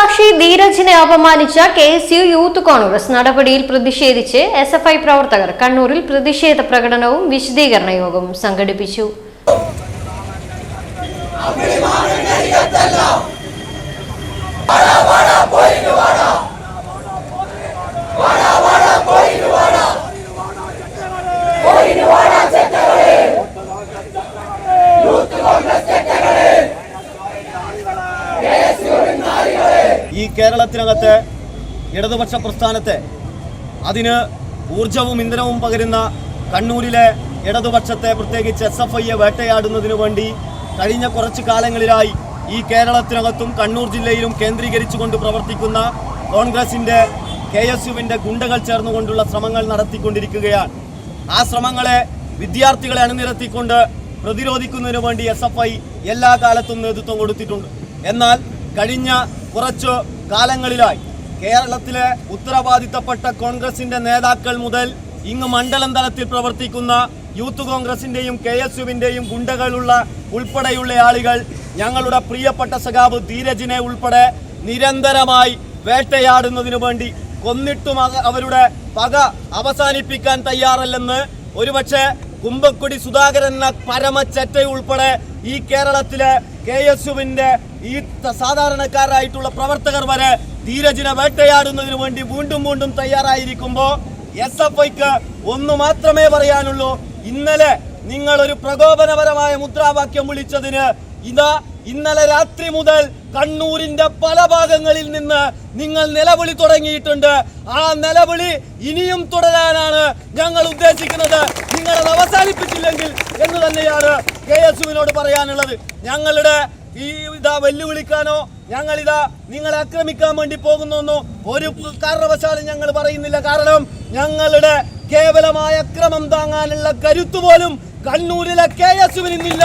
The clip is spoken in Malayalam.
രക്തസാക്ഷി ധീരജിനെ അപമാനിച്ച K S U youth congress നടപടിയിൽ പ്രതിഷേധിച്ച് എസ് എഫ് ഐ പ്രവർത്തകർ കണ്ണൂരിൽ പ്രതിഷേധ പ്രകടനവും വിശദീകരണ യോഗവും സംഘടിപ്പിച്ചു. ഈ കേരളത്തിനകത്തെ ഇടതുപക്ഷ പ്രസ്ഥാനത്തെ അതിന് ഊർജവും ഇന്ധനവും പകരുന്ന കണ്ണൂരിലെ ഇടതുപക്ഷത്തെ പ്രത്യേകിച്ച് എസ് എഫ് ഐയെ വേട്ടയാടുന്നതിനു വേണ്ടി കഴിഞ്ഞ കുറച്ച് കാലങ്ങളിലായി ഈ കേരളത്തിനകത്തും കണ്ണൂർ ജില്ലയിലും കേന്ദ്രീകരിച്ചുകൊണ്ട് പ്രവർത്തിക്കുന്ന കോൺഗ്രസിന്റെ കെ എസ് യുവിന്റെ ഗുണ്ടകൾ ചേർന്നുകൊണ്ടുള്ള ശ്രമങ്ങൾ നടത്തിക്കൊണ്ടിരിക്കുകയാണ്. ആ ശ്രമങ്ങളെ വിദ്യാർത്ഥികളെ അണിനിരത്തിക്കൊണ്ട് പ്രതിരോധിക്കുന്നതിന് വേണ്ടി എസ് എല്ലാ കാലത്തും നേതൃത്വം കൊടുത്തിട്ടുണ്ട്. എന്നാൽ കഴിഞ്ഞ കുറച്ചു കാലങ്ങളിലായി. കേരളത്തിലെ ഉത്തരവാദിത്തപ്പെട്ട കോൺഗ്രസിന്റെ നേതാക്കൾ മുതൽ ഇങ്ങ് മണ്ഡലം തലത്തിൽ പ്രവർത്തിക്കുന്ന യൂത്ത് കോൺഗ്രസിന്റെയും കെ എസ് യുവിന്റെയും ഗുണ്ടകളുള്ള ഉൾപ്പെടെയുള്ള ആളുകൾ ഞങ്ങളുടെ പ്രിയപ്പെട്ട സഖാബ് ധീരജിനെ ഉൾപ്പെടെ നിരന്തരമായി വേട്ടയാടുന്നതിനു വേണ്ടി കൊന്നിട്ടും അവരുടെ പക അവസാനിപ്പിക്കാൻ തയ്യാറല്ലെന്ന് ഒരുപക്ഷെ കുമ്പക്കുടി സുധാകരൻ എന്ന പരമച്ചറ്റ ഉൾപ്പെടെ ഈ കേരളത്തിലെ കെ എസ് യുവിന്റെ ഈ സാധാരണക്കാരായിട്ടുള്ള പ്രവർത്തകർ വരെ ധീരജിനെ വേട്ടയാടുന്നതിന് വേണ്ടി വീണ്ടും വീണ്ടും തയ്യാറായിരിക്കുമ്പോ എസ് എഫ് ഐക്ക് ഒന്ന് മാത്രമേ പറയാനുള്ളൂ. ഇന്നലെ നിങ്ങൾ ഒരു പ്രകോപനപരമായ മുദ്രാവാക്യം വിളിച്ചതിന് ഇതാ ഇന്നലെ രാത്രി മുതൽ കണ്ണൂരിന്റെ പല ഭാഗങ്ങളിൽ നിന്ന് നിങ്ങൾ നിലവിളി തുടങ്ങിയിട്ടുണ്ട്. ആ നിലവിളി ഇനിയും തുടരാനാണ് ഞങ്ങൾ ഉദ്ദേശിക്കുന്നത്. നിങ്ങൾ അത് അവസാനിപ്പിച്ചില്ലെങ്കിൽ എന്ന് തന്നെയാണ് കെ എസ് യുവിനോട് പറയാനുള്ളത്. ഞങ്ങളുടെ ഈ ഇതാ വെല്ലുവിളിക്കാനോ ഞങ്ങൾ ഇതാ നിങ്ങളെ ആക്രമിക്കാൻ വേണ്ടി പോകുന്നു ഒരു കാരണവശാലും ഞങ്ങൾ പറയുന്നില്ല. കാരണം ഞങ്ങളുടെ കേവലമായ അക്രമം താങ്ങാനുള്ള കരുത്തുപോലും കണ്ണൂരിലെ കെ എസ് യുവിനില്ല